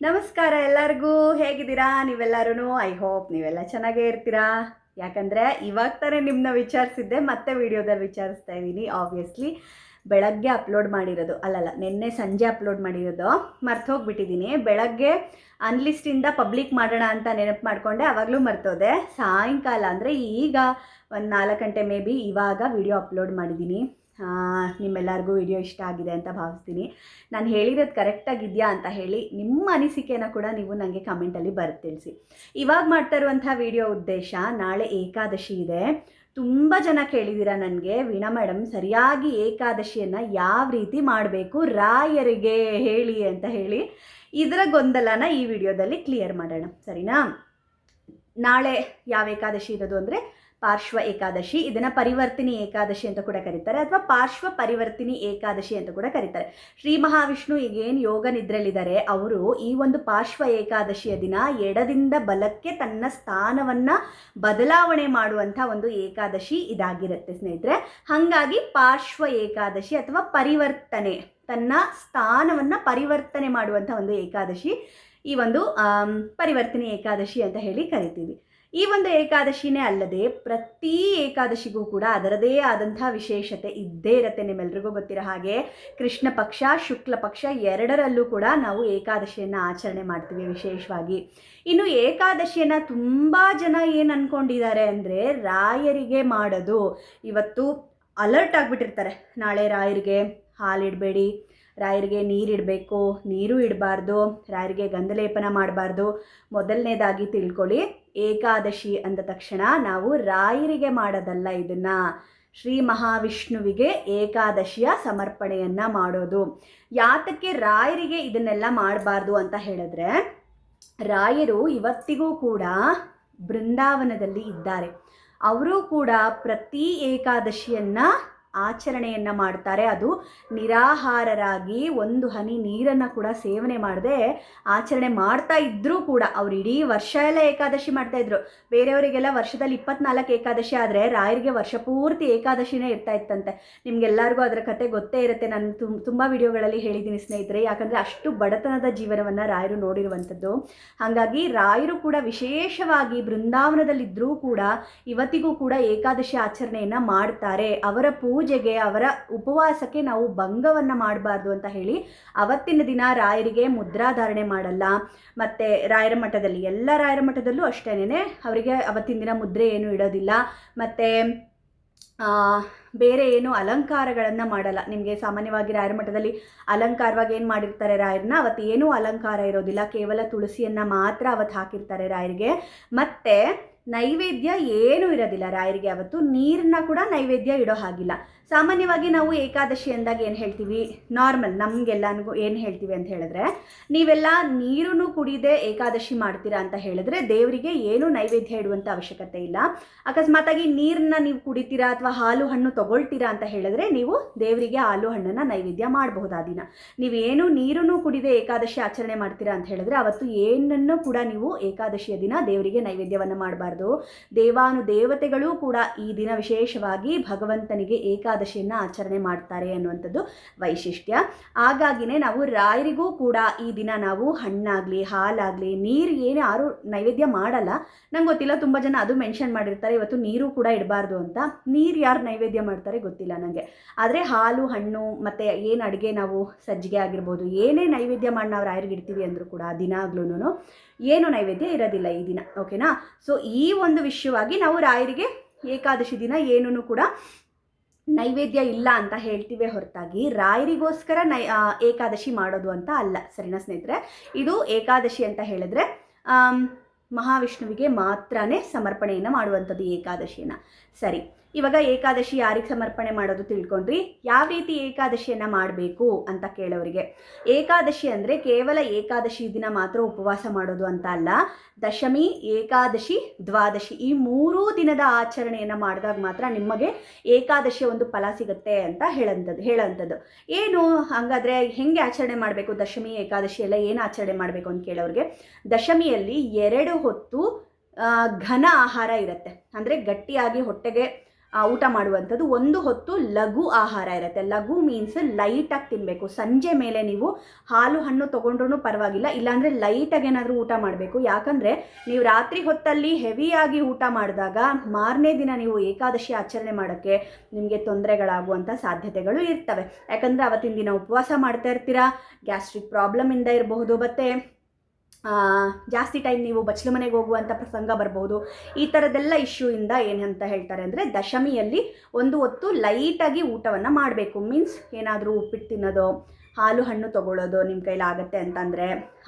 ನಮಸ್ಕಾರ ಎಲ್ಲರಿಗೂ, ಹೇಗಿದ್ದೀರಾ? ನೀವೆಲ್ಲರೂ ಐ ಹೋಪ್ ನೀವೆಲ್ಲ ಚೆನ್ನಾಗೇ ಇರ್ತೀರಾ? ಯಾಕಂದರೆ ಇವಾಗ ತಾನೇ ನಿಮ್ಮನ್ನ ವಿಚಾರಿಸಿದ್ದೆ, ಮತ್ತೆ ವಿಡಿಯೋದಲ್ಲಿ ವಿಚಾರಿಸ್ತಾ ಇದ್ದೀನಿ. ಆಬ್ವಿಯಸ್ಲಿ ಬೆಳಗ್ಗೆ ಅಪ್ಲೋಡ್ ಮಾಡಿರೋದು, ಅಲ್ಲಲ್ಲ, ನಿನ್ನೆ ಸಂಜೆ ಅಪ್ಲೋಡ್ ಮಾಡಿರೋದು, ಮರ್ತು ಹೋಗ್ಬಿಟ್ಟಿದ್ದೀನಿ. ಬೆಳಗ್ಗೆ ಅನ್ಲಿಸ್ಟಿಂದ ಪಬ್ಲಿಕ್ ಮಾಡೋಣ ಅಂತ ನೆನಪು ಮಾಡಿಕೊಂಡೆ ಆವಾಗಲೂ ಮರ್ತೋದೆ. ಸಾಯಂಕಾಲ ಅಂದರೆ ಈಗ ಒಂದು ನಾಲ್ಕು ಗಂಟೆ ಮೇ ಬಿ ಇವಾಗ ವಿಡಿಯೋ ಅಪ್ಲೋಡ್ ಮಾಡಿದ್ದೀನಿ. ನಿಮ್ಮೆಲ್ಲರಿಗೂ ವಿಡಿಯೋ ಇಷ್ಟ ಆಗಿದೆ ಅಂತ ಭಾವಿಸ್ತೀನಿ. ನಾನು ಹೇಳಿರೋದು ಕರೆಕ್ಟಾಗಿದೆಯಾ ಅಂತ ಹೇಳಿ ನಿಮ್ಮ ಅನಿಸಿಕೆನ ಕೂಡ ನೀವು ನನಗೆ ಕಮೆಂಟಲ್ಲಿ ಬರೆದು ತಿಳಿಸಿ ಇವಾಗ ಮಾಡ್ತಾ ಇರುವಂಥ ವಿಡಿಯೋ ಉದ್ದೇಶ ನಾಳೆ ಏಕಾದಶಿ ಇದೆ. ತುಂಬ ಜನ ಕೇಳಿದ್ದೀರಾ ನನಗೆ, ವೀಣಾ ಮೇಡಮ್ ಸರಿಯಾಗಿ ಏಕಾದಶಿಯನ್ನು ಯಾವ ರೀತಿ ಮಾಡಬೇಕು, ರಾಯರಿಗೆ ಹೇಳಿ ಅಂತ ಹೇಳಿ ಇದರ ಗೊಂದಲನ ಈ ವಿಡಿಯೋದಲ್ಲಿ ಕ್ಲಿಯರ್ ಮಾಡೋಣ. ಸರಿನಾ? ನಾಳೆ ಯಾವ ಏಕಾದಶಿ ಇರೋದು ಅಂದರೆ ಪಾರ್ಶ್ವ ಏಕಾದಶಿ ಇದನ್ನು ಪರಿವರ್ತಿನಿ ಏಕಾದಶಿ ಅಂತ ಕೂಡ ಕರೀತಾರೆ, ಅಥವಾ ಪಾರ್ಶ್ವ ಪರಿವರ್ತಿನಿ ಏಕಾದಶಿ ಅಂತ ಕೂಡ ಕರೀತಾರೆ. ಶ್ರೀ ಮಹಾವಿಷ್ಣು ಈಗೇನು ಯೋಗ ನಿದ್ರಲಿದ್ದಾರೆ ಅವರು ಈ ಒಂದು ಪಾರ್ಶ್ವ ಏಕಾದಶಿಯ ದಿನ ಎಡದಿಂದ ಬಲಕ್ಕೆ ತನ್ನ ಸ್ಥಾನವನ್ನು ಬದಲಾವಣೆ ಮಾಡುವಂಥ ಒಂದು ಏಕಾದಶಿ ಇದಾಗಿರುತ್ತೆ ಸ್ನೇಹಿತರೆ. ಹಾಗಾಗಿ ಪಾರ್ಶ್ವ ಏಕಾದಶಿ ಅಥವಾ ಪರಿವರ್ತನೆ, ತನ್ನ ಸ್ಥಾನವನ್ನು ಪರಿವರ್ತನೆ ಮಾಡುವಂಥ ಒಂದು ಏಕಾದಶಿ, ಈ ಒಂದು ಪರಿವರ್ತನೆ ಏಕಾದಶಿ ಅಂತ ಹೇಳಿ ಕರಿತೀವಿ. ಈ ಒಂದು ಏಕಾದಶಿನೇ ಅಲ್ಲದೆ ಪ್ರತಿ ಏಕಾದಶಿಗೂ ಕೂಡ ಅದರದೇ ಆದಂಥ ವಿಶೇಷತೆ ಇದ್ದೇ ಇರುತ್ತೆ ನಿಮ್ಮೆಲ್ರಿಗೂ ಗೊತ್ತಿರೋ ಹಾಗೆ. ಕೃಷ್ಣ ಪಕ್ಷ, ಶುಕ್ಲ ಪಕ್ಷ ಎರಡರಲ್ಲೂ ಕೂಡ ನಾವು ಏಕಾದಶಿಯನ್ನು ಆಚರಣೆ ಮಾಡ್ತೀವಿ ವಿಶೇಷವಾಗಿ. ಇನ್ನು ಏಕಾದಶಿಯನ್ನು ತುಂಬ ಜನ ಏನು ಅಂದ್ಕೊಂಡಿದ್ದಾರೆ ಅಂದರೆ ರಾಯರಿಗೆ ಮಾಡೋದು. ಇವತ್ತು ಅಲರ್ಟ್ ಆಗಿಬಿಟ್ಟಿರ್ತಾರೆ. ನಾಳೆ ರಾಯರಿಗೆ ಹಾಲಿಡಬೇಡಿ ರಾಯರಿಗೆ ನೀರಿಡಬೇಕು ನೀರು ಇಡಬಾರ್ದು, ರಾಯರಿಗೆ ಗಂಧಲೇಪನ ಮಾಡಬಾರ್ದು. ಮೊದಲನೇದಾಗಿ ತಿಳ್ಕೊಳ್ಳಿ, ಏಕಾದಶಿ ಅಂದ ತಕ್ಷಣ ನಾವು ರಾಯರಿಗೆ ಮಾಡೋದಲ್ಲ ಇದನ್ನು. ಶ್ರೀ ಮಹಾವಿಷ್ಣುವಿಗೆ ಏಕಾದಶಿಯ ಸಮರ್ಪಣೆಯನ್ನು ಮಾಡೋದು. ಯಾತಕ್ಕೆ ರಾಯರಿಗೆ ಇದನ್ನೆಲ್ಲ ಮಾಡಬಾರ್ದು ಅಂತ ಹೇಳಿದ್ರೆ, ರಾಯರು ಇವತ್ತಿಗೂ ಕೂಡ ಬೃಂದಾವನದಲ್ಲಿ ಇದ್ದಾರೆ. ಅವರು ಕೂಡ ಪ್ರತಿ ಏಕಾದಶಿಯನ್ನು ಆಚರಣೆಯನ್ನು ಮಾಡ್ತಾರೆ. ಅದು ನಿರಾಹಾರರಾಗಿ ಒಂದು ಹನಿ ನೀರನ್ನು ಕೂಡ ಸೇವನೆ ಮಾಡದೆ ಆಚರಣೆ ಮಾಡ್ತಾ ಇದ್ದರೂ ಕೂಡ ಅವ್ರು ಇಡೀ ವರ್ಷ ಎಲ್ಲ ಏಕಾದಶಿ ಮಾಡ್ತಾ ಇದ್ರು. ಬೇರೆಯವರಿಗೆಲ್ಲ ವರ್ಷದಲ್ಲಿ ಇಪ್ಪತ್ನಾಲ್ಕು ಏಕಾದಶಿ ಆದರೆ ರಾಯರಿಗೆ ವರ್ಷ ಪೂರ್ತಿ ಏಕಾದಶಿನೇ ಇರ್ತಾ ಇತ್ತಂತೆ. ನಿಮ್ಗೆಲ್ಲರಿಗೂ ಅದರ ಕತೆ ಗೊತ್ತೇ ಇರುತ್ತೆ. ನಾನು ತುಂಬ ವಿಡಿಯೋಗಳಲ್ಲಿ ಹೇಳಿದ್ದೀನಿ ಸ್ನೇಹಿತರೆ. ಯಾಕಂದರೆ ಅಷ್ಟು ಬಡತನದ ಜೀವನವನ್ನು ರಾಯರು ನೋಡಿರುವಂಥದ್ದು. ಹಾಗಾಗಿ ರಾಯರು ಕೂಡ ವಿಶೇಷವಾಗಿ ಬೃಂದಾವನದಲ್ಲಿದ್ದರೂ ಕೂಡ ಇವತ್ತಿಗೂ ಕೂಡ ಏಕಾದಶಿ ಆಚರಣೆಯನ್ನು ಮಾಡ್ತಾರೆ. ಅವರ ಪೂಜೆಗೆ ಅವರ ಉಪವಾಸಕ್ಕೆ ನಾವು ಭಂಗವನ್ನು ಮಾಡಬಾರ್ದು ಅಂತ ಹೇಳಿ ಅವತ್ತಿನ ದಿನ ರಾಯರಿಗೆ ಮುದ್ರಾಧಾರಣೆ ಮಾಡಲ್ಲ. ಮತ್ತು ರಾಯರ ಮಠದಲ್ಲಿ, ಎಲ್ಲ ರಾಯರ ಮಠದಲ್ಲೂ ಅಷ್ಟೇನೆ ಅವರಿಗೆ ಅವತ್ತಿನ ದಿನ ಮುದ್ರೆ ಏನು ಇಡೋದಿಲ್ಲ. ಮತ್ತು ಬೇರೆ ಏನು ಅಲಂಕಾರಗಳನ್ನು ಮಾಡಲ್ಲ. ನಿಮಗೆ ಸಾಮಾನ್ಯವಾಗಿ ರಾಯರ ಮಠದಲ್ಲಿ ಅಲಂಕಾರವಾಗಿ ಏನು ಮಾಡಿರ್ತಾರೆ ರಾಯರನ್ನ? ಅವತ್ತು ಏನೂ ಅಲಂಕಾರ ಇರೋದಿಲ್ಲ. ಕೇವಲ ತುಳಸಿಯನ್ನು ಮಾತ್ರ ಅವತ್ತು ಹಾಕಿರ್ತಾರೆ ರಾಯರಿಗೆ. ಮತ್ತು ನೈವೇದ್ಯ ಏನೂ ಇರೋದಿಲ್ಲ ರಾಯರಿಗೆ ಅವತ್ತು. ನೀರನ್ನ ಕೂಡ ನೈವೇದ್ಯ ಇಡೋ ಹಾಗಿಲ್ಲ. ಸಾಮಾನ್ಯವಾಗಿ ನಾವು ಏಕಾದಶಿ ಅಂದಾಗ ಏನು ಹೇಳ್ತೀವಿ? ನಾರ್ಮಲ್ ನಮಗೆಲ್ಲನಿಗೂ ಏನು ಹೇಳ್ತೀವಿ ಅಂತ ಹೇಳಿದ್ರೆ, ನೀವೆಲ್ಲ ನೀರನ್ನು ಕುಡಿದೆ ಏಕಾದಶಿ ಮಾಡ್ತೀರಾ ಅಂತ ಹೇಳಿದ್ರೆ ದೇವರಿಗೆ ಏನು ನೈವೇದ್ಯ ಇಡುವಂಥ ಅವಶ್ಯಕತೆ ಇಲ್ಲ. ಅಕಸ್ಮಾತಾಗಿ ನೀರನ್ನ ನೀವು ಕುಡಿತೀರಾ ಅಥವಾ ಹಾಲು ಹಣ್ಣು ತಗೊಳ್ತೀರಾ ಅಂತ ಹೇಳಿದ್ರೆ ನೀವು ದೇವರಿಗೆ ಹಾಲು ಹಣ್ಣನ್ನು ನೈವೇದ್ಯ ಮಾಡಬಹುದು ಆ ದಿನ. ನೀವೇನು ನೀರನ್ನು ಕುಡಿದೆ ಏಕಾದಶಿ ಆಚರಣೆ ಮಾಡ್ತೀರಾ ಅಂತ ಹೇಳಿದ್ರೆ ಅವತ್ತು ಏನನ್ನು ಕೂಡ ನೀವು ಏಕಾದಶಿಯ ದಿನ ದೇವರಿಗೆ ನೈವೇದ್ಯವನ್ನು ಮಾಡಬಾರ್ದು. ದೇವಾನು ದೇವತೆಗಳು ಕೂಡ ಈ ದಿನ ವಿಶೇಷವಾಗಿ ಭಗವಂತನಿಗೆ ಏಕಾದಶಿಯನ್ನು ಆಚರಣೆ ಮಾಡ್ತಾರೆ ಅನ್ನುವಂಥದ್ದು ವೈಶಿಷ್ಟ್ಯ. ಹಾಗಾಗಿನೇ ನಾವು ರಾಯರಿಗೂ ಕೂಡ ಈ ದಿನ ನಾವು ಹಣ್ಣಾಗಲಿ, ಹಾಲಾಗಲಿ, ನೀರು ಏನು ಯಾರು ನೈವೇದ್ಯ ಮಾಡಲ್ಲ. ನಂಗೆ ಗೊತ್ತಿಲ್ಲ, ತುಂಬ ಜನ ಅದು ಮೆನ್ಷನ್ ಮಾಡಿರ್ತಾರೆ, ಇವತ್ತು ನೀರು ಕೂಡ ಇಡಬಾರ್ದು ಅಂತ. ನೀರು ಯಾರು ನೈವೇದ್ಯ ಮಾಡ್ತಾರೆ ಗೊತ್ತಿಲ್ಲ ನನಗೆ ಆದರೆ ಹಾಲು, ಹಣ್ಣು, ಮತ್ತು ಏನು ಅಡುಗೆ ನಾವು ಸಜ್ಜಿಗೆ ಆಗಿರ್ಬೋದು, ಏನೇ ನೈವೇದ್ಯ ಮಾಡಿ ನಾವು ರಾಯರಿಗೆ ಇಡ್ತೀವಿ ಅಂದರೂ ಕೂಡ ದಿನಾಗ್ಲೂ ಏನು ನೈವೇದ್ಯ ಇರೋದಿಲ್ಲ ಈ ದಿನ ಓಕೆನಾ ಸೊ ಈ ಒಂದು ವಿಷಯವಾಗಿ ನಾವು ರಾಯರಿಗೆ ಏಕಾದಶಿ ದಿನ ಏನೂ ಕೂಡ ನೈವೇದ್ಯ ಇಲ್ಲ ಅಂತ ಹೇಳ್ತೀವಿ ಹೊರತಾಗಿ ರಾಯರಿಗೋಸ್ಕರ ನೈ ಏಕಾದಶಿ ಮಾಡೋದು ಅಂತ ಅಲ್ಲ, ಸರಿನಾ ಸ್ನೇಹಿತರೆ? ಇದು ಏಕಾದಶಿ ಅಂತ ಹೇಳಿದ್ರೆ ಮಹಾವಿಷ್ಣುವಿಗೆ ಮಾತ್ರನೇ ಸಮರ್ಪಣೆಯನ್ನು ಮಾಡುವಂಥದ್ದು ಏಕಾದಶಿಯನ್ನು. ಸರಿ ಇವಾಗ ಏಕಾದಶಿ ಯಾರಿಗೆ ಸಮರ್ಪಣೆ ಮಾಡೋದು ತಿಳ್ಕೊಂಡ್ರಿ? ಯಾವ ರೀತಿ ಏಕಾದಶಿಯನ್ನು ಮಾಡಬೇಕು ಅಂತ ಕೇಳೋರಿಗೆ. ಏಕಾದಶಿ ಅಂದರೆ ಕೇವಲ ಏಕಾದಶಿ ದಿನ ಮಾತ್ರ ಉಪವಾಸ ಮಾಡೋದು ಅಂತ ಅಲ್ಲ, ದಶಮಿ, ಏಕಾದಶಿ, ದ್ವಾದಶಿ ಈ ಮೂರೂ ದಿನದ ಆಚರಣೆಯನ್ನು ಮಾಡಿದಾಗ ಮಾತ್ರ ನಿಮಗೆ ಏಕಾದಶಿಯ ಒಂದು ಫಲ ಸಿಗುತ್ತೆ ಅಂತ ಹೇಳಂಥದ್ದು ಹೇಳೋಂಥದ್ದು. ಏನು ಹಾಗಾದರೆ ಹೆಂಗೆ ಆಚರಣೆ ಮಾಡಬೇಕು? ದಶಮಿ, ಏಕಾದಶಿ ಎಲ್ಲ ಏನು ಆಚರಣೆ ಮಾಡಬೇಕು ಅಂತ ಕೇಳೋರಿಗೆ? ದಶಮಿಯಲ್ಲಿ ಎರಡು ಹೊತ್ತು ಘನ ಆಹಾರ ಇರುತ್ತೆ. ಅಂದರೆ ಗಟ್ಟಿಯಾಗಿ ಹೊಟ್ಟೆಗೆ ಊಟ ಮಾಡುವಂಥದ್ದು ಒಂದು ಹೊತ್ತು ಲಘು ಆಹಾರ ಇರುತ್ತೆ. ಲಘು ಮೀನ್ಸ್ ಲೈಟಾಗಿ ತಿನ್ನಬೇಕು ಸಂಜೆ ಮೇಲೆ ನೀವು ಹಾಲು, ಹಣ್ಣು ತೊಗೊಂಡ್ರೂ ಪರವಾಗಿಲ್ಲ. ಇಲ್ಲಾಂದರೆ ಲೈಟಾಗಿ ಏನಾದರೂ ಊಟ ಮಾಡಬೇಕು. ಯಾಕಂದರೆ ನೀವು ರಾತ್ರಿ ಹೊತ್ತಲ್ಲಿ ಹೆವಿಯಾಗಿ ಊಟ ಮಾಡಿದಾಗ ಮಾರನೇ ದಿನ ನೀವು ಏಕಾದಶಿ ಆಚರಣೆ ಮಾಡೋಕ್ಕೆ ನಿಮಗೆ ತೊಂದರೆಗಳಾಗುವಂಥ ಸಾಧ್ಯತೆಗಳು ಇರ್ತವೆ. ಯಾಕಂದರೆ ಅವತ್ತಿನ ದಿನ ಉಪವಾಸ ಮಾಡ್ತಾ ಇರ್ತೀರಾ ಗ್ಯಾಸ್ಟ್ರಿಕ್ ಪ್ರಾಬ್ಲಮಿಂದ ಇರಬಹುದು, ಮತ್ತು ಜಾಸ್ತಿ ಟೈಮ್ ನೀವು ಬಚ್ಚಲು ಮನೆಗೆ ಹೋಗುವಂಥ ಪ್ರಸಂಗ ಬರ್ಬೋದು. ಈ ಥರದ್ದೆಲ್ಲ ಇಶ್ಯೂಯಿಂದ ಏನಂತ ಹೇಳ್ತಾರೆ ಅಂದರೆ ದಶಮಿಯಲ್ಲಿ ಒಂದು ಹೊತ್ತು ಲೈಟಾಗಿ ಊಟವನ್ನು ಮಾಡಬೇಕು. ಮೀನ್ಸ್ ಏನಾದರೂ ಉಪ್ಪಿಟ್ಟು ತಿನ್ನೋದು, ಹಾಲು ಹಣ್ಣು ತೊಗೊಳ್ಳೋದು ನಿಮ್ಮ ಕೈಲಾಗತ್ತೆ ಅಂತಂದರೆ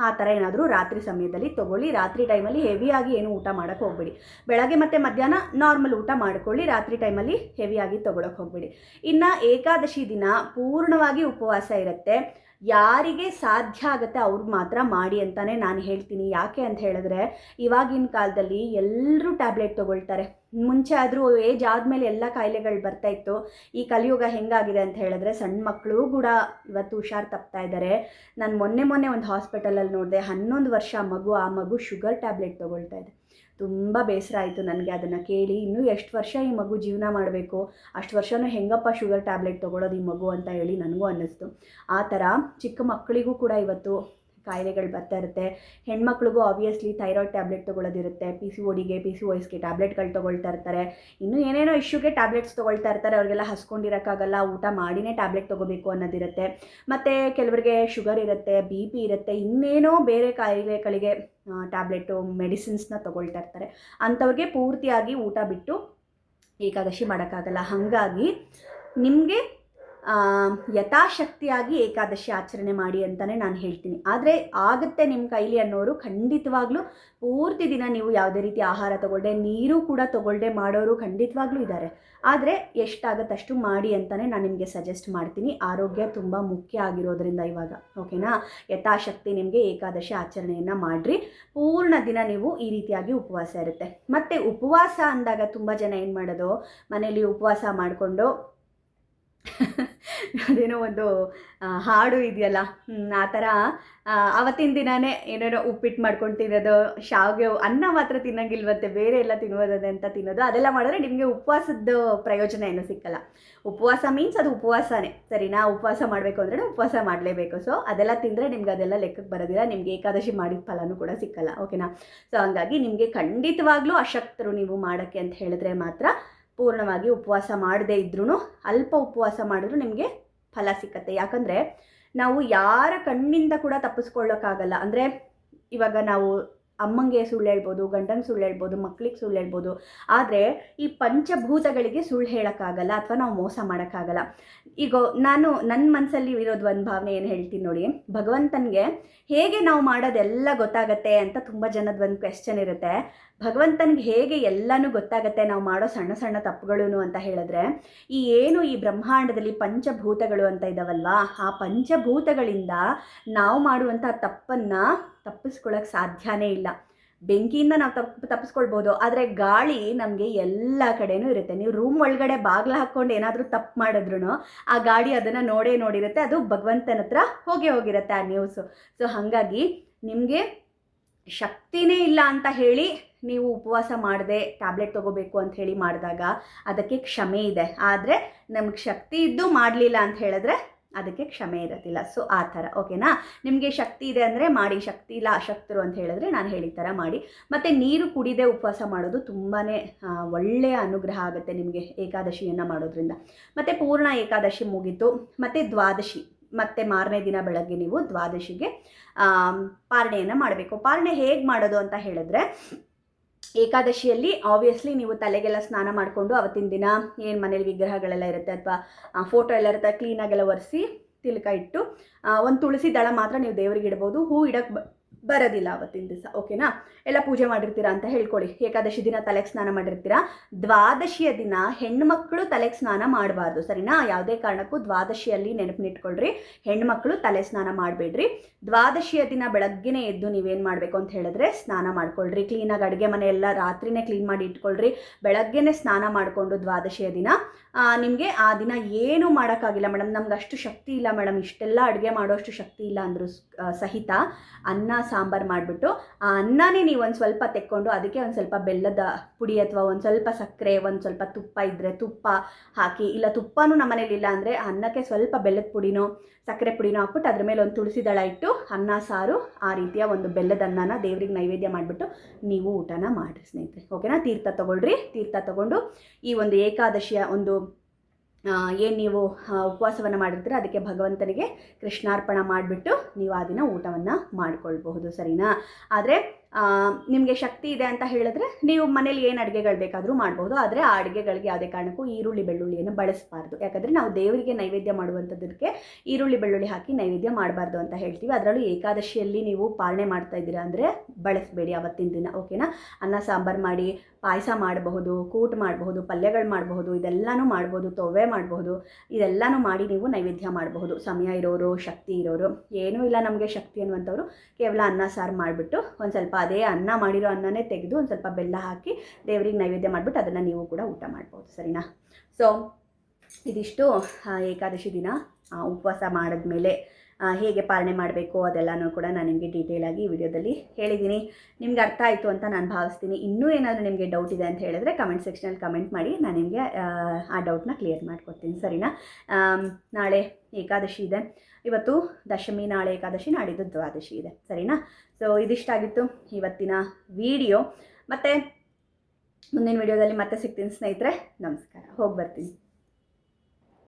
ಆ ಥರ ಏನಾದರೂ ರಾತ್ರಿ ಸಮಯದಲ್ಲಿ ತೊಗೊಳ್ಳಿ. ರಾತ್ರಿ ಟೈಮಲ್ಲಿ ಹೆವಿಯಾಗಿ ಏನು ಊಟ ಮಾಡೋಕ್ಕೆ ಹೋಗಬೇಡಿ. ಬೆಳಗ್ಗೆ ಮತ್ತು ಮಧ್ಯಾಹ್ನ ನಾರ್ಮಲ್ ಊಟ ಮಾಡ್ಕೊಳ್ಳಿ. ರಾತ್ರಿ ಟೈಮಲ್ಲಿ ಹೆವಿಯಾಗಿ ತೊಗೊಳಕ್ಕೆ ಹೋಗಬೇಡಿ. ಇನ್ನು ಏಕಾದಶಿ ದಿನ ಪೂರ್ಣವಾಗಿ ಉಪವಾಸ ಇರುತ್ತೆ. ಯಾರಿಗೆ ಸಾಧ್ಯ ಆಗುತ್ತೆ ಅವ್ರು ಮಾತ್ರ ಮಾಡಿ ಅಂತಲೇ ನಾನು ಹೇಳ್ತೀನಿ. ಯಾಕೆ ಅಂತ ಹೇಳಿದ್ರೆ, ಇವಾಗಿನ ಕಾಲದಲ್ಲಿ ಎಲ್ಲರೂ ಟ್ಯಾಬ್ಲೆಟ್ ತೊಗೊಳ್ತಾರೆ. ಮುಂಚೆ ಆದರೂ ಏಜ್ ಆದಮೇಲೆ ಎಲ್ಲ ಕಾಯಿಲೆಗಳು ಬರ್ತಾ ಇತ್ತು. ಈ ಕಲಿಯುಗ ಹೆಂಗಾಗಿದೆ ಅಂತ ಹೇಳಿದ್ರೆ ಸಣ್ಣ ಮಕ್ಕಳು ಕೂಡ ಇವತ್ತು ಹುಷಾರು ತಪ್ತಾ ಇದ್ದಾರೆ ನಾನು ಮೊನ್ನೆ ಮೊನ್ನೆ ಒಂದು ಹಾಸ್ಪಿಟಲಲ್ಲಿ ನೋಡಿದೆ, ಹನ್ನೊಂದು ವರ್ಷ ಮಗು, ಆ ಮಗು ಶುಗರ್ ಟ್ಯಾಬ್ಲೆಟ್ ತೊಗೊಳ್ತಾ ಇದೆ. ತುಂಬ ಬೇಸರ ಆಯಿತು ನನಗೆ ಅದನ್ನು ಕೇಳಿ. ಇನ್ನೂ ಎಷ್ಟು ವರ್ಷ ಈ ಮಗು ಜೀವನ ಮಾಡಬೇಕು? ಅಷ್ಟು ವರ್ಷವೂ ಹೆಂಗಪ್ಪ ಶುಗರ್ ಟ್ಯಾಬ್ಲೆಟ್ ತೊಗೊಳೋದು ಈ ಮಗು ಅಂತ ಹೇಳಿ ನನಗೂ ಅನ್ನಿಸ್ತು. ಆ ಥರ ಚಿಕ್ಕ ಮಕ್ಕಳಿಗೂ ಕೂಡ ಇವತ್ತು ಕಾಯಿಲೆಗಳು ಬರ್ತಾ ಇರುತ್ತೆ. ಹೆಣ್ಮಕ್ಳಿಗೂ ಆಬ್ವಿಯಸ್ಲಿ ಥೈರಾಯ್ಡ್ ಟ್ಯಾಬ್ಲೆಟ್ ತೊಗೊಳೋದಿರುತ್ತೆ ಪಿ ಸಿ ಒಡಿಗೆ ಪಿ ಸಿ ಒಯ್ಸ್ಗೆ ಟ್ಯಾಬ್ಲೆಟ್ಗಳು ತೊಗೊಳ್ತಾ ಇರ್ತಾರೆ. ಇನ್ನೂ ಏನೇನೋ ಇಶ್ಯೂಗೆ ಟ್ಯಾಬ್ಲೆಟ್ಸ್ ತೊಗೊಳ್ತಾ ಇರ್ತಾರೆ. ಅವ್ರಿಗೆಲ್ಲ ಹಸ್ಕೊಂಡಿರೋಕ್ಕಾಗಲ್ಲ. ಊಟ ಮಾಡಿನೇ ಟ್ಯಾಬ್ಲೆಟ್ ತೊಗೋಬೇಕು ಅನ್ನೋದಿರುತ್ತೆ. ಮತ್ತು ಕೆಲವರಿಗೆ ಶುಗರ್ ಇರುತ್ತೆ ಬಿ ಪಿ ಇರುತ್ತೆ. ಇನ್ನೇನೋ ಬೇರೆ ಕಾಯಿಲೆಗಳಿಗೆ ಟ್ಯಾಬ್ಲೆಟು ಮೆಡಿಸಿನ್ಸ್ನ ತೊಗೊಳ್ತಾ ಇರ್ತಾರೆ. ಅಂಥವ್ರಿಗೆ ಪೂರ್ತಿಯಾಗಿ ಊಟ ಬಿಟ್ಟು ಏಕಾದಶಿ ಮಾಡೋಕ್ಕಾಗಲ್ಲ. ಹಾಗಾಗಿ ನಿಮಗೆ ಯಥಾಶಕ್ತಿಯಾಗಿ ಏಕಾದಶಿ ಆಚರಣೆ ಮಾಡಿ ಅಂತಲೇ ನಾನು ಹೇಳ್ತೀನಿ. ಆದರೆ ಆಗುತ್ತೆ ನಿಮ್ಮ ಕೈಲಿ ಅನ್ನೋರು ಖಂಡಿತವಾಗ್ಲೂ ಪೂರ್ತಿ ದಿನ ನೀವು ಯಾವುದೇ ರೀತಿ ಆಹಾರ ತಗೊಳ್ಳದೆ ನೀರು ಕೂಡ ತಗೊಳ್ಳದೆ ಮಾಡೋರು ಖಂಡಿತವಾಗ್ಲೂ ಇದ್ದಾರೆ ಆದರೆ ಎಷ್ಟಾಗತ್ತಷ್ಟು ಮಾಡಿ ಅಂತಲೇ ನಾನು ನಿಮಗೆ ಸಜೆಸ್ಟ್ ಮಾಡ್ತೀನಿ. ಆರೋಗ್ಯ ತುಂಬ ಮುಖ್ಯ ಆಗಿರೋದ್ರಿಂದ ಇವಾಗ. ಓಕೆನಾ ಯಥಾಶಕ್ತಿ ನಿಮಗೆ ಏಕಾದಶಿ ಆಚರಣೆಯನ್ನು ಮಾಡಿರಿ. ಪೂರ್ಣ ದಿನ ನೀವು ಈ ರೀತಿಯಾಗಿ ಉಪವಾಸ ಇರುತ್ತೆ. ಮತ್ತು ಉಪವಾಸ ಅಂದಾಗ ತುಂಬ ಜನ ಏನು ಮಾಡೋದು? ಮನೆಯಲ್ಲಿ ಉಪವಾಸ ಮಾಡಿಕೊಂಡು ಅದೇನೋ ಒಂದು ಹಾಡು ಇದೆಯಲ್ಲ ಆ ಥರ ಆವತ್ತಿನ ದಿನವೇ ಏನೇನೋ ಉಪ್ಪಿಟ್ಟು ಮಾಡ್ಕೊಂಡು ತಿನ್ನೋದು, ಶಾವಿಗೆ ಅನ್ನ ಮಾತ್ರ ತಿನ್ನಂಗಿಲ್ವಂತೆ, ಬೇರೆ ಎಲ್ಲ ತಿನ್ನೋದದೆ ಅಂತ ತಿನ್ನೋದು, ಅದೆಲ್ಲ ಮಾಡಿದ್ರೆ ನಿಮಗೆ ಉಪವಾಸದ ಪ್ರಯೋಜನ ಏನು ಸಿಕ್ಕಲ್ಲ. ಉಪವಾಸ ಮೀನ್ಸ್ ಅದು ಉಪವಾಸನೇ, ಸರಿನಾ? ಉಪವಾಸ ಮಾಡಬೇಕು ಅಂದ್ರೆ ಉಪವಾಸ ಮಾಡಲೇಬೇಕು. ಸೊ ಅದೆಲ್ಲ ತಿಂದರೆ ನಿಮ್ಗೆ ಅದೆಲ್ಲ ಲೆಕ್ಕಕ್ಕೆ ಬರೋದಿಲ್ಲ, ನಿಮಗೆ ಏಕಾದಶಿ ಮಾಡಿದ ಫಲನೂ ಕೂಡ ಸಿಕ್ಕಲ್ಲ, ಓಕೆನಾ? ಸೊ ಹಂಗಾಗಿ ನಿಮಗೆ ಖಂಡಿತವಾಗ್ಲೂ ಅಶಕ್ತರು ನೀವು ಮಾಡೋಕ್ಕೆ ಅಂತ ಹೇಳಿದ್ರೆ ಮಾತ್ರ ಪೂರ್ಣವಾಗಿ ಉಪವಾಸ ಮಾಡದೇ ಇದ್ರೂ ಅಲ್ಪ ಉಪವಾಸ ಮಾಡಿದ್ರು ನಿಮಗೆ ಫಲ ಸಿಕ್ಕತ್ತೆ. ಯಾಕಂದರೆ ನಾವು ಯಾರ ಕಣ್ಣಿಂದ ಕೂಡ ತಪ್ಪಿಸ್ಕೊಳ್ಳೋಕ್ಕಾಗಲ್ಲ. ಅಂದರೆ ಇವಾಗ ನಾವು ಅಮ್ಮಂಗೆ ಸುಳ್ಳು ಹೇಳ್ಬೋದು, ಗಂಡಂಗೆ ಸುಳ್ಳು ಹೇಳ್ಬೋದು, ಮಕ್ಳಿಗೆ ಸುಳ್ಳು ಹೇಳ್ಬೋದು. ಆದರೆ ಈ ಪಂಚಭೂತಗಳಿಗೆ ಸುಳ್ಳು ಹೇಳೋಕ್ಕಾಗಲ್ಲ ಅಥವಾ ನಾವು ಮೋಸ ಮಾಡೋಕ್ಕಾಗಲ್ಲ. ಈಗ, ನಾನು ನನ್ನ ಮನಸ್ಸಲ್ಲಿ ಇರೋದು ಒಂದು ಭಾವನೆ ಏನು ಹೇಳ್ತೀನಿ ನೋಡಿ. ಭಗವಂತನಿಗೆ ಹೇಗೆ ನಾವು ಮಾಡೋದೆಲ್ಲ ಗೊತ್ತಾಗತ್ತೆ ಅಂತ ತುಂಬ ಜನದ ಒಂದು ಕ್ವೆಶ್ಚನ್ ಇರುತ್ತೆ. ಭಗವಂತನಿಗೆ ಹೇಗೆ ಎಲ್ಲನೂ ಗೊತ್ತಾಗತ್ತೆ, ನಾವು ಮಾಡೋ ಸಣ್ಣ ಸಣ್ಣ ತಪ್ಪುಗಳು ಅಂತ ಹೇಳಿದ್ರೆ, ಈ ಏನು ಈ ಬ್ರಹ್ಮಾಂಡದಲ್ಲಿ ಪಂಚಭೂತಗಳು ಅಂತ ಇದಾವಲ್ಲ, ಆ ಪಂಚಭೂತಗಳಿಂದ ನಾವು ಮಾಡುವಂಥ ತಪ್ಪನ್ನು ತಪ್ಪಿಸ್ಕೊಳ್ಳೋಕೆ ಸಾಧ್ಯನೇ ಇಲ್ಲ. ಬೆಂಕಿಯಿಂದ ನಾವು ತಪ್ಪು, ತಪ್ಪಿಸ್ಕೊಳ್ಬೋದು, ಆದರೆ ಗಾಳಿ ನಮಗೆ ಎಲ್ಲ ಕಡೆನೂ ಇರುತ್ತೆ. ನೀವು ರೂಮ್ ಒಳಗಡೆ ಬಾಗಿಲ ಹಾಕ್ಕೊಂಡು ಏನಾದರೂ ತಪ್ಪು ಮಾಡಿದ್ರು ಆ ಗಾಡಿ ಅದನ್ನು ನೋಡೇ ನೋಡಿರುತ್ತೆ, ಅದು ಭಗವಂತನ ಹತ್ರ ಹೋಗೇ ಹೋಗಿರುತ್ತೆ ಆ ನ್ಯೂಸು ಸೊ ಹಾಗಾಗಿ ನಿಮಗೆ ಶಕ್ತಿನೇ ಇಲ್ಲ ಅಂತ ಹೇಳಿ ನೀವು ಉಪವಾಸ ಮಾಡದೆ ಟ್ಯಾಬ್ಲೆಟ್ ತೊಗೋಬೇಕು ಅಂತ ಹೇಳಿ ಮಾಡಿದಾಗ ಅದಕ್ಕೆ ಕ್ಷಮೆ ಇದೆ. ಆದರೆ ನಮ್ಗೆ ಶಕ್ತಿ ಇದ್ದು ಮಾಡಲಿಲ್ಲ ಅಂತ ಹೇಳಿದ್ರೆ ಅದಕ್ಕೆ ಕ್ಷಮೆ ಇರೋದಿಲ್ಲ ಸೊ ಆ ಥರ. ಓಕೆನಾ ನಿಮಗೆ ಶಕ್ತಿ ಇದೆ ಅಂದರೆ ಮಾಡಿ, ಶಕ್ತಿ ಇಲ್ಲ ಅಶಕ್ತರು ಅಂತ ಹೇಳಿದ್ರೆ ನಾನು ಹೇಳಿದ ಥರ ಮಾಡಿ. ಮತ್ತು ನೀರು ಕುಡಿದೇ ಉಪವಾಸ ಮಾಡೋದು ತುಂಬಾ ಒಳ್ಳೆಯ ಅನುಗ್ರಹ ಆಗುತ್ತೆ ನಿಮಗೆ ಏಕಾದಶಿಯನ್ನು ಮಾಡೋದ್ರಿಂದ. ಮತ್ತು ಪೂರ್ಣ ಏಕಾದಶಿ ಮುಗಿತು. ಮತ್ತು ದ್ವಾದಶಿ. ಮತ್ತು ಮಾರನೇ ದಿನ ಬೆಳಗ್ಗೆ ನೀವು ದ್ವಾದಶಿಗೆ ಪಾರಣೆಯನ್ನು ಮಾಡಬೇಕು. ಪಾರಣೆ ಹೇಗೆ ಮಾಡೋದು ಅಂತ ಹೇಳಿದ್ರೆ ಏಕಾದಶಿಯಲ್ಲಿ ಆಬ್ವಿಯಸ್ಲಿ ನೀವು ತಲೆಗೆಲ್ಲ ಸ್ನಾನ ಮಾಡಿಕೊಂಡು ಅವತ್ತಿನ ದಿನ ಏನು ಮನೇಲಿ ವಿಗ್ರಹಗಳೆಲ್ಲ ಇರುತ್ತೆ ಅಥವಾ ಫೋಟೋ ಎಲ್ಲ ಇರುತ್ತೆ ಕ್ಲೀನಾಗೆಲ್ಲ ಒರೆಸಿ, ತಿಲಕ ಇಟ್ಟು ಒಂದು ತುಳಸಿ ದಳ ಮಾತ್ರ ನೀವು ದೇವರಿಗೆ ಇಡ್ಬೋದು. ಹೂ ಇಡಕ್ಕೆ ಬರೋದಿಲ್ಲ ಅವತ್ತಿನ ದಿವಸ ಓಕೆನಾ ಎಲ್ಲ ಪೂಜೆ ಮಾಡಿರ್ತೀರಾ ಅಂತ ಹೇಳ್ಕೊಳ್ಳಿ. ಏಕಾದಶಿ ದಿನ ತಲೆಗೆ ಸ್ನಾನ ಮಾಡಿರ್ತೀರಾ? ದ್ವಾದಶಿಯ ದಿನ ಹೆಣ್ಮಕ್ಳು ತಲೆಗೆ ಸ್ನಾನ ಮಾಡಬಾರ್ದು, ಸರಿನಾ? ಯಾವುದೇ ಕಾರಣಕ್ಕೂ ದ್ವಾದಶಿಯಲ್ಲಿ ನೆನಪಿನಿಟ್ಕೊಳ್ರಿ. ಹೆಣ್ಮಕ್ಳು ತಲೆ ಸ್ನಾನ ಮಾಡಬೇಡ್ರಿ. ದ್ವಾದಶಿಯ ದಿನ ಬೆಳಗ್ಗೆನೇ ಎದ್ದು ನೀವೇನು ಮಾಡಬೇಕು ಅಂತ ಹೇಳಿದ್ರೆ ಸ್ನಾನ ಮಾಡ್ಕೊಳ್ರಿ. ಕ್ಲೀನಾಗಿ ಅಡುಗೆ ಮನೆ ಎಲ್ಲ ರಾತ್ರಿನೇ ಕ್ಲೀನ್ ಮಾಡಿ ಇಟ್ಕೊಳ್ರಿ. ಬೆಳಗ್ಗೆನೇ ಸ್ನಾನ ಮಾಡಿಕೊಂಡು ದ್ವಾದಶಿಯ ದಿನ. ನಿಮಗೆ ಆ ದಿನ ಏನೂ ಮಾಡೋಕ್ಕಾಗಿಲ್ಲ ಮೇಡಮ್ ನಮ್ಗೆ ಅಷ್ಟು ಶಕ್ತಿ ಇಲ್ಲ ಮೇಡಮ್ ಇಷ್ಟೆಲ್ಲ ಅಡುಗೆ ಮಾಡೋಷ್ಟು ಶಕ್ತಿ ಇಲ್ಲ ಅಂದರೂ ಸಹಿತ ಅನ್ನ ಸಾಂಬಾರು ಮಾಡಿಬಿಟ್ಟು, ಆ ಅನ್ನನೇ ನೀವು ಒಂದು ಸ್ವಲ್ಪ ತೆಕ್ಕೊಂಡು ಅದಕ್ಕೆ ಒಂದು ಸ್ವಲ್ಪ ಬೆಲ್ಲದ ಪುಡಿ ಅಥವಾ ಒಂದು ಸ್ವಲ್ಪ ಸಕ್ಕರೆ, ಒಂದು ಸ್ವಲ್ಪ ತುಪ್ಪ ಇದ್ದರೆ ತುಪ್ಪ ಹಾಕಿ, ಇಲ್ಲ ತುಪ್ಪನೂ ನಮ್ಮನೇಲಿ ಇಲ್ಲ ಅಂದರೆ ಅನ್ನಕ್ಕೆ ಸ್ವಲ್ಪ ಬೆಲ್ಲದ ಪುಡಿನೋ, ಸಕ್ಕರೆ ಪುಡಿನೋ ಹಾಕ್ಬಿಟ್ಟು ಅದ್ರ ಮೇಲೆ ಒಂದು ತುಳಸಿ ದಳ ಇಟ್ಟು, ಅನ್ನ, ಸಾರು, ಆ ರೀತಿಯ ಒಂದು ಬೆಲ್ಲದ ಅನ್ನನ ದೇವ್ರಿಗೆ ನೈವೇದ್ಯ ಮಾಡಿಬಿಟ್ಟು ನೀವು ಊಟನ ಮಾಡಿರಿ ಸ್ನೇಹಿತರೆ. ಓಕೆನಾ ತೀರ್ಥ ತೊಗೊಳ್ರಿ. ತೀರ್ಥ ತಗೊಂಡು ಈ ಒಂದು ಏಕಾದಶಿಯ ಒಂದು ಏನು ನೀವು ಉಪವಾಸವನ್ನು ಮಾಡಿರ್ತೀರ, ಅದಕ್ಕೆ ಭಗವಂತನಿಗೆ ಕೃಷ್ಣಾರ್ಪಣ ಮಾಡಿಬಿಟ್ಟು ನೀವು ಆ ದಿನ ಊಟವನ್ನು ಮಾಡಿಕೊಳ್ಬಹುದು, ಸರಿನಾ? ಆದರೆ ನಿಮಗೆ ಶಕ್ತಿ ಇದೆ ಅಂತ ಹೇಳಿದ್ರೆ ನೀವು ಮನೇಲಿ ಏನು ಅಡುಗೆಗಳು ಬೇಕಾದರೂ ಮಾಡ್ಬೋದು, ಆದರೆ ಆ ಅಡುಗೆಗಳಿಗೆ ಯಾವುದೇ ಕಾರಣಕ್ಕೂ ಈರುಳ್ಳಿ, ಬೆಳ್ಳುಳ್ಳಿಯನ್ನು ಬಳಸಬಾರ್ದು. ಯಾಕಂದರೆ ನಾವು ದೇವರಿಗೆ ನೈವೇದ್ಯ ಮಾಡುವಂಥದ್ದಕ್ಕೆ ಈರುಳ್ಳಿ, ಬೆಳ್ಳುಳ್ಳಿ ಹಾಕಿ ನೈವೇದ್ಯ ಮಾಡಬಾರ್ದು ಅಂತ ಹೇಳ್ತೀವಿ. ಅದರಲ್ಲೂ ಏಕಾದಶಿಯಲ್ಲಿ ನೀವು ಪಾಲನೆ ಮಾಡ್ತಾ ಇದ್ದೀರಾ ಅಂದರೆ ಬಳಸಬೇಡಿ ಅವತ್ತಿನ ದಿನ, ಓಕೆನಾ? ಅನ್ನ, ಸಾಂಬಾರು ಮಾಡಿ ಪಾಯಸ ಮಾಡಬಹುದು, ಕೂಟ್ ಮಾಡಬಹುದು, ಪಲ್ಯಗಳು ಮಾಡಬಹುದು, ಇದೆಲ್ಲನೂ ಮಾಡ್ಬೋದು ತೊವೆ ಮಾಡಬಹುದು, ಇದೆಲ್ಲನೂ ಮಾಡಿ ನೀವು ನೈವೇದ್ಯ ಮಾಡಬಹುದು. ಸಮಯ ಇರೋರು, ಶಕ್ತಿ ಇರೋರು, ಏನೂ ಇಲ್ಲ ನಮಗೆ ಶಕ್ತಿ ಅನ್ನುವಂಥವ್ರು ಕೇವಲ ಅನ್ನ, ಸಾರು ಮಾಡಿಬಿಟ್ಟು ಒಂದು ಸ್ವಲ್ಪ ಅದೇ ಅನ್ನ ಮಾಡಿರೋ ಅನ್ನನೇ ತೆಗೆದು ಒಂದು ಸ್ವಲ್ಪ ಬೆಲ್ಲ ಹಾಕಿ ದೇವರಿಗೆ ನೈವೇದ್ಯ ಮಾಡಿಬಿಟ್ಟು ಅದನ್ನು ನೀವು ಕೂಡ ಊಟ ಮಾಡ್ಬೋದು, ಸರಿನಾ? ಸೊ ಇದಿಷ್ಟು ಏಕಾದಶಿ ದಿನ ಉಪವಾಸ ಮಾಡಿದ್ಮೇಲೆ ಹೇಗೆ ಪಾಲನೆ ಮಾಡಬೇಕು ಅದೆಲ್ಲನೂ ಕೂಡ ನಾನು ನಿಮಗೆ ಡೀಟೇಲಾಗಿ ಈ ವಿಡಿಯೋದಲ್ಲಿ ಹೇಳಿದ್ದೀನಿ. ನಿಮ್ಗೆ ಅರ್ಥ ಆಯಿತು ಅಂತ ನಾನು ಭಾವಿಸ್ತೀನಿ. ಇನ್ನೂ ಏನಾದರೂ ನಿಮಗೆ ಡೌಟ್ ಇದೆ ಅಂತ ಹೇಳಿದ್ರೆ ಕಮೆಂಟ್ ಸೆಕ್ಷನಲ್ಲಿ ಕಮೆಂಟ್ ಮಾಡಿ, ನಾನು ನಿಮಗೆ, ಆ ಡೌಟ್ನ ಕ್ಲಿಯರ್ ಮಾಡ್ಕೊಡ್ತೀನಿ. ಸರಿನಾ? ನಾಳೆ ಏಕಾದಶಿ ಇದೆ. ಇವತ್ತು ದಶಮಿ, ನಾಳೆ ಏಕಾದಶಿ, ನಾಡಿದ್ದು ದ್ವಾದಶಿ ಇದೆ. ಸರಿನಾ? ಸೊ ಇದಿಷ್ಟಾಗಿತ್ತು ಇವತ್ತಿನ ವಿಡಿಯೋ ಮತ್ತು ಮುಂದಿನ ವಿಡಿಯೋದಲ್ಲಿ ಮತ್ತೆ ಸಿಗ್ತೀನಿ ಸ್ನೇಹಿತರೆ. ನಮಸ್ಕಾರ. ಹೋಗಿ ಬರ್ತೀನಿ.